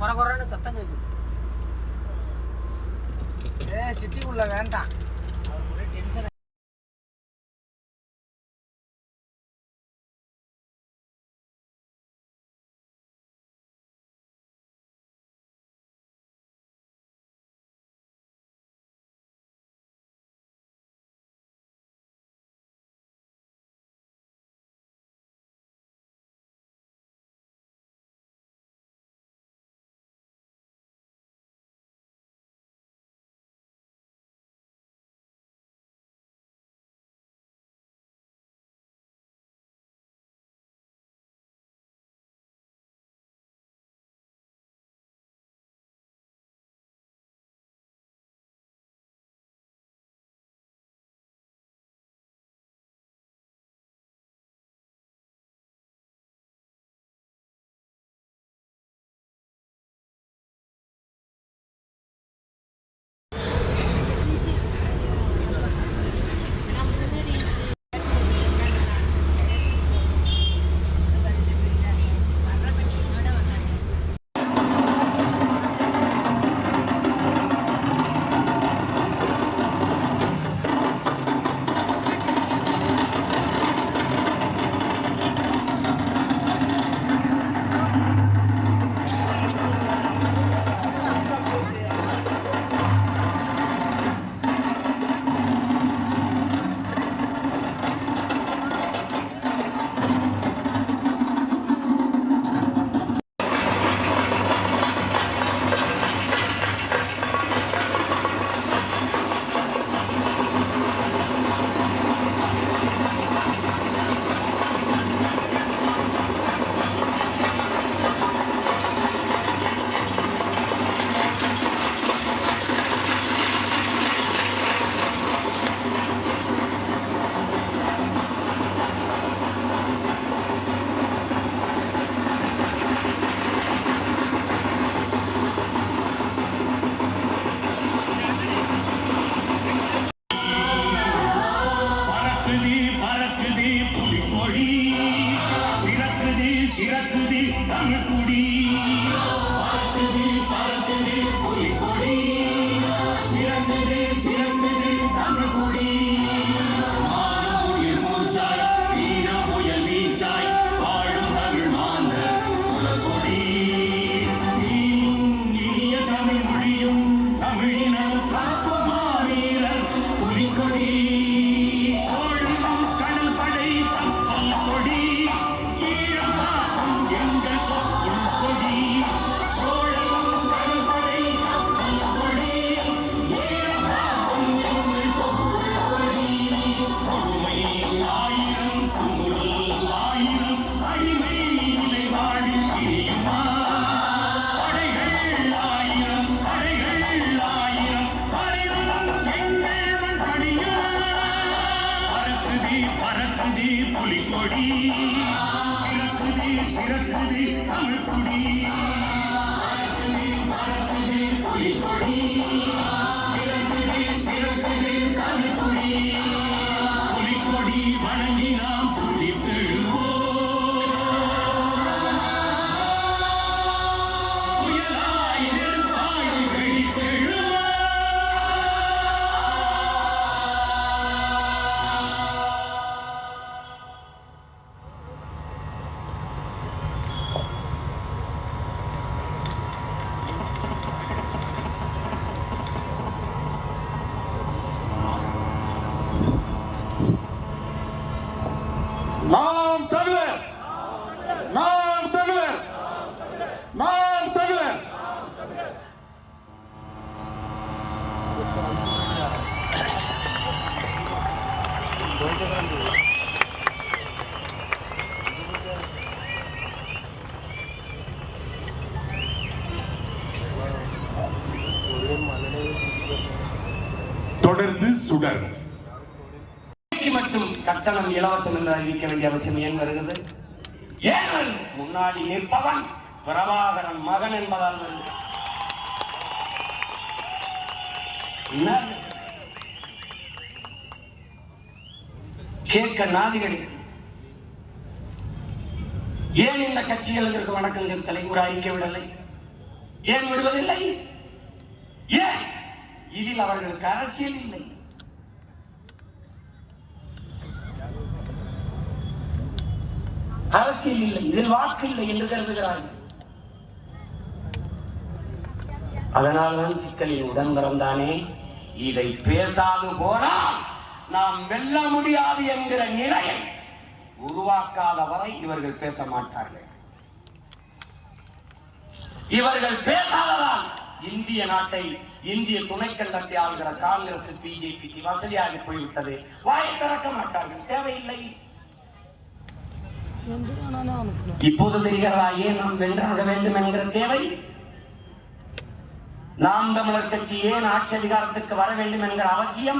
குறை குறைன்னு சத்தம் கேட்குது ஏ சிட்டிக்குள்ள வேண்டாம். மொழி. சிறக்குது சிறக்குது தமிழ் சுடரும் மட்டும் கட்டணம் இலவசம் என்று அறிவிக்க வேண்டிய அவசியம் ஏன் வருகிறது? ஏன் முன்னாடி நிற்பவன் பிரபாகரன் மகன் என்பதால் வருகிறது. கேட்க நாதி கிடையாது ஏன் இந்த கட்சிகளுக்கு வணக்கங்கள் தலைமுறை ஒரு அறிக்கை விடலை? ஏன் விடுவதில்லை? ஏன்? இதில் அவர்களுக்கு அரசியல் இல்லை. அரசியல் இல்லை இதில் வாக்கு இல்லை என்று கருதுகிறார்கள். அதனால்தான் சிக்கலின் உடன் பிறந்தானே இதை பேசாது போனால் நாம் வெல்ல முடியாது என்கிற நிலையை உருவாக்காத வரை இவர்கள் பேச மாட்டார்கள். இவர்கள் பேசாததால் இந்திய நாட்டை இந்திய துணைக்கண்டத்தை ஆளுகிற காங்கிரஸ் பிஜேபிக்கு வசதியாகி போய்விட்டது. வாயை திறக்க மாட்டார்கள் தேவையில்லை. இப்போது தெரிகிறதா ஏன் நாம் வென்றாக வேண்டும் என்கிற தேவை? நாம் தமிழர் கட்சி ஏன் ஆட்சி அதிகாரத்துக்கு வர வேண்டும் என்கிற அவசியம்?